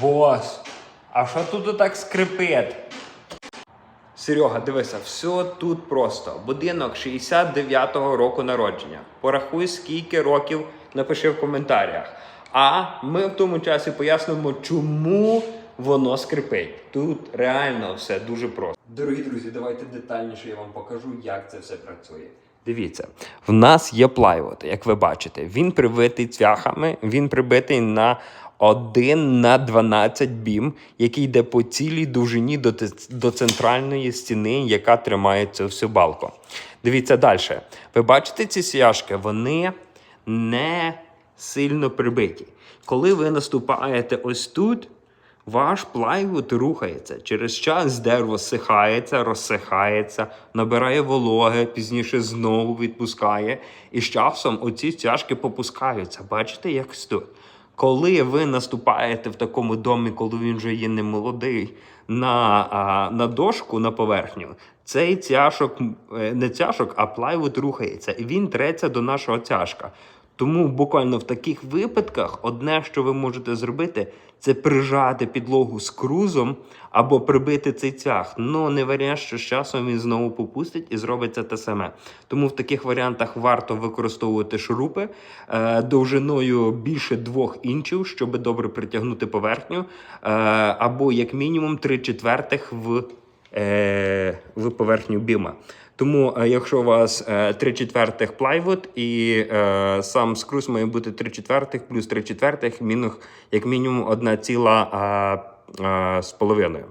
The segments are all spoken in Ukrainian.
Бос, а що тут так скрипить? Серега, дивися, все тут просто. Будинок 69-го року народження. Порахуй, скільки років напиши в коментарях. А ми в тому часі пояснимо, чому воно скрипить. Тут реально все дуже просто. Дорогі друзі, давайте детальніше я вам покажу, як це все працює. Дивіться, в нас є плайвуд, як ви бачите. Він прибитий цвяхами, він прибитий на 1 на 12 бім, який йде по цілій довжині до, до центральної стіни, яка тримає цю всю балку. Дивіться далі. Ви бачите ці сяжки? Вони не сильно прибиті. Коли ви наступаєте ось тут, ваш плайвуд рухається. Через час дерево сихається, розсихається, набирає вологи, пізніше знову відпускає. І з часом оці стяжки попускаються. Бачите, як тут? Коли ви наступаєте в такому домі, коли він вже є не молодий, на, а, на дошку на поверхню, цей цяшок, е, не цяшок, а плайвуд рухається, і він треться до нашого цяшка. Тому буквально в таких випадках одне, що ви можете зробити, це прижати підлогу з крузом або прибити цей цях. Ну не варіант, що з часом він знову попустить і зробиться те саме. Тому в таких варіантах варто використовувати шурупи е, довжиною більше двох інчів, щоб добре притягнути поверхню, е, або як мінімум 3 четвертих в, е, в поверхню біма. Тому, е, якщо у вас е, 3 четвертих плайвуд і е, сам скрус має бути 3 четвертих плюс 3 четвертих, мінус як мінімум одна ціла з половиною.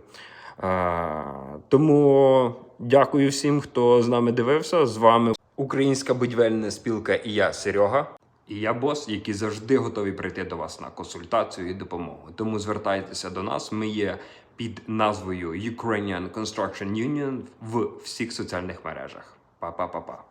Тому дякую всім, хто з нами дивився. З вами Українська будівельна спілка і я, Серега. І я бос, які завжди готові прийти до вас на консультацію і допомогу. Тому звертайтеся до нас. Ми є під назвою Ukrainian Construction Union в всіх соціальних мережах. Па-па-па-па.